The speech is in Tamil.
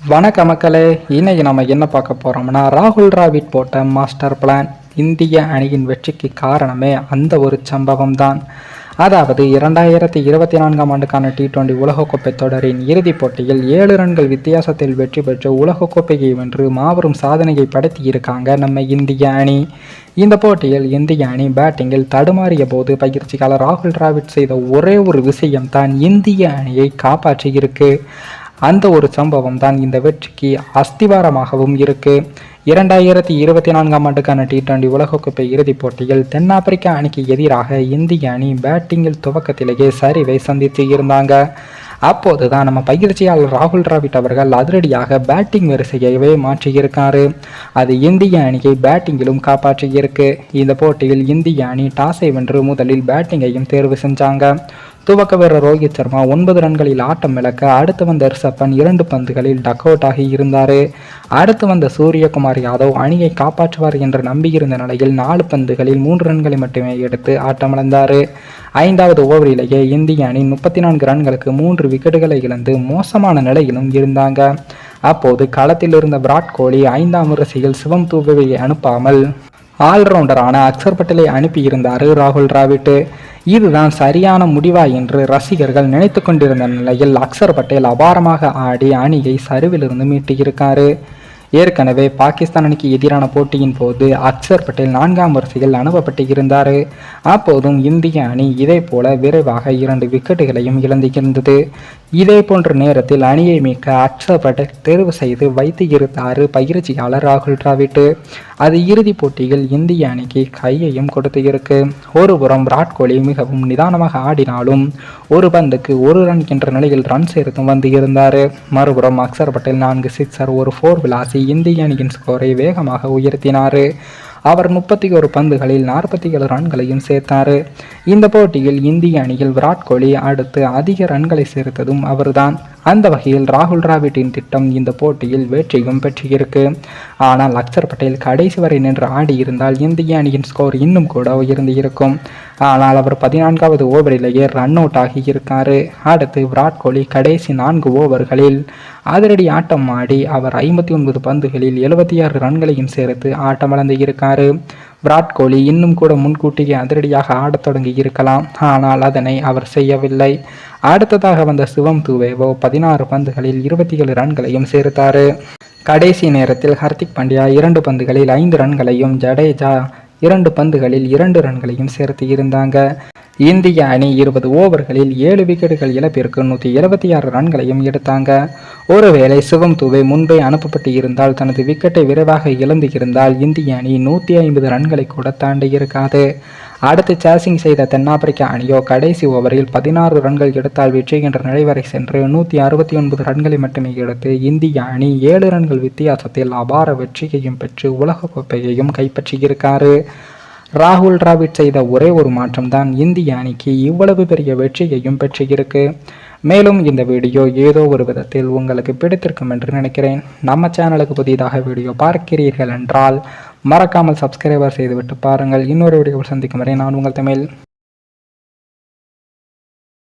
வணக்க மக்களே இன்னைக்கு நம்ம என்ன பார்க்க போறோம்னா ராகுல் டிராவிட் போட்ட மாஸ்டர் பிளான் இந்திய அணியின் வெற்றிக்கு காரணமே அந்த ஒரு சம்பவம் தான் அதாவது இரண்டாயிரத்தி இருபத்தி நான்காம் ஆண்டுக்கான டி டுவெண்டி உலகக்கோப்பை தொடரின் இறுதிப் போட்டியில் ஏழு ரன்கள் வித்தியாசத்தில் வெற்றி பெற்று உலகக்கோப்பையை வென்று மாபெரும் சாதனையை படுத்தியிருக்காங்க நம்ம இந்திய அணி. இந்த போட்டியில் இந்திய அணி பேட்டிங்கில் தடுமாறிய போது பயிற்சியாளர் ராகுல் டிராவிட் செய்த ஒரே ஒரு விஷயம் தான் இந்திய அணியை காப்பாற்றியிருக்கு. அந்த ஒரு சம்பவம் தான் இந்த வெற்றிக்கு அஸ்திவாரமாகவும் இருக்கு. இரண்டாயிரத்தி இருபத்தி நான்காம் ஆண்டுக்கான டி டுவெண்டி உலகக்கோப்பை இறுதிப் போட்டியில் தென்னாப்பிரிக்க அணிக்கு எதிராக இந்திய அணி பேட்டிங்கில் துவக்கத்திலேயே சரிவை சந்தித்து இருந்தாங்க. அப்போது தான் நம்ம பயிற்சியாளர் ராகுல் டிராவிட் அவர்கள் அதிரடியாக பேட்டிங் வரிசையவே மாற்றியிருக்காரு. அது இந்திய அணியை பேட்டிங்கிலும் காப்பாற்றியிருக்கு. இந்த போட்டியில் இந்திய அணி டாஸை வென்று முதலில் பேட்டிங்கையும் தேர்வு செஞ்சாங்க. துவக்க வீரர் ரோஹித் சர்மா ஒன்பது ரன்களில் ஆட்டம் இழக்க அடுத்து வந்த ரிஷப்பன் இரண்டு பந்துகளில் டக் அவுட் ஆகி இருந்தார். அடுத்து வந்த சூரியகுமார் யாதவ் அணியை காப்பாற்றுவார் என்று நம்பியிருந்த நிலையில் நாலு பந்துகளில் மூன்று ரன்களை மட்டுமே எடுத்து ஆட்டமிழந்தார் ஐந்தாவது ஓவரிலேயே இந்திய அணி முப்பத்தி நான்கு ரன்களுக்கு மூன்று விக்கெட்டுகளை இழந்து மோசமான நிலையிலும் இருந்தாங்க. அப்போது களத்தில் இருந்த விராட் கோலி ஐந்தாம் வரிசையில் சிவம் தூபவை அனுப்பாமல் ஆல்ரவுண்டரான அக்சர் பட்டேலை அனுப்பியிருந்தார் ராகுல் டிராவிட். இதுதான் சரியான முடிவா என்று ரசிகர்கள் நினைத்து கொண்டிருந்த நிலையில் அக்சர் பட்டேல் அபாரமாக ஆடி அணியை சரிவிலிருந்து மீட்டியிருக்காரு ஏற்கனவே பாகிஸ்தான் அணிக்கு எதிரான போட்டியின் போது அக்சர் பட்டேல் நான்காம் வரிசையில் அனுப்பப்பட்டு இருந்தார் அப்போதும் இந்திய அணி இதே போல விரைவாக இரண்டு விக்கெட்டுகளையும் இழந்திருந்தது. இதே போன்ற நேரத்தில் அணியை மீட்க அக்சர் பட்டேல் தேர்வு செய்து வைத்து இருந்தார் பயிற்சியாளர் ராகுல் டிராவிட். அது இறுதிப் போட்டியில் இந்திய அணிக்கு கையையும் கொடுத்து இருக்கு ஒருபுறம் விராட் கோலி மிகவும் நிதானமாக ஆடினாலும் ஒரு பந்துக்கு ஒரு ரன் என்ற நிலையில் ரன் சேர்த்தும் வந்து இருந்தார். மறுபுறம் அக்சர் பட்டேல் நான்கு சிக்ஸர் ஒரு ஃபோர் விளாசி இந்திய அணியின் ஸ்கோரை வேகமாக உயர்த்தினார். அவர் முப்பத்தி ஒரு பந்துகளில் நாற்பத்தி ஏழு ரன்களையும் சேர்த்தார். இந்த போட்டியில் இந்திய அணியில் விராட் கோலி அடுத்து அதிக ரன்களை சேர்த்ததும் அவர்தான். அந்த வகையில் ராகுல் டிராவிட்டின் திட்டம் இந்த போட்டியில் வெற்றியும் பெற்றிருக்கு. ஆனால் அக்சர் பட்டேல் கடைசி வரை நின்று ஆடியிருந்தால் இந்திய அணியின் ஸ்கோர் இன்னும் கூட உயர்ந்து இருக்கும். ஆனால் அவர் பதினான்காவது ஓவரிலேயே ரன் அவுட் ஆகியிருக்காரு அடுத்து விராட் கோலி கடைசி நான்கு ஓவர்களில் அதிரடி ஆட்டம் ஆடி அவர் ஐம்பத்தி ஒன்பது பந்துகளில் எழுபத்தி ஆறு ரன்களையும் சேர்த்து ஆட்டமிழந்து இருக்காரு. விராட் கோலி இன்னும் கூட முன்கூட்டியே அதிரடியாக ஆடத் தொடங்கி இருக்கலாம். ஆனால் அதனை அவர் செய்யவில்லை. அடுத்ததாக வந்த சிவம் துவேவோ பதினாறு பந்துகளில் இருபத்தி ஏழு ரன்களையும் சேர்த்தாரு. கடைசி நேரத்தில் ஹர்திக் பாண்டியா இரண்டு பந்துகளில் ஐந்து ரன்களையும் ஜடேஜா இரண்டு பந்துகளில் இரண்டு ரன்களையும் சேர்த்து இருந்தாங்க. இந்திய அணி இருபது ஓவர்களில் ஏழு விக்கெட்டுகள் இழப்பிற்கு நூற்றி இருபத்தி ஆறு ரன்களையும் எடுத்தாங்க. ஒருவேளை சிவம் தூவே முன்பே அனுப்பப்பட்டு இருந்தால் தனது விக்கெட்டை விரைவாக இழந்து இருந்தால் இந்திய அணி நூற்றி ஐம்பது ரன்களை கூட தாண்டி இருக்காது. அடுத்து சேசிங் செய்த தென்னாப்பிரிக்க அணியோ கடைசி ஓவரில் பதினாறு ரன்கள் எடுத்தால் வெற்றி என்ற நிலை வரை சென்று நூற்றி அறுபத்தி ஒன்பது ரன்களை மட்டுமே எடுத்து இந்திய அணி ஏழு ரன்கள் வித்தியாசத்தில் அபார வெற்றியையும் பெற்று உலகக்கோப்பையையும் கைப்பற்றியிருக்காரு. ராகுல் டிராவிட் செய்த ஒரே ஒரு மாற்றம்தான் இந்திய அணிக்கு இவ்வளவு பெரிய வெற்றியையும் பெற்றிருக்கு. மேலும் இந்த வீடியோ ஏதோ ஒரு விதத்தில் உங்களுக்கு பிடித்திருக்கும் என்று நினைக்கிறேன். நம்ம சேனலுக்கு புதிதாக வீடியோ பார்க்கிறீர்கள் என்றால் மறக்காமல் சப்ஸ்கிரைபர் செய்துவிட்டு பாருங்கள். இன்னொரு வீடியோவில் சந்திக்கும் வரை நான் உங்கள் தமிழ்.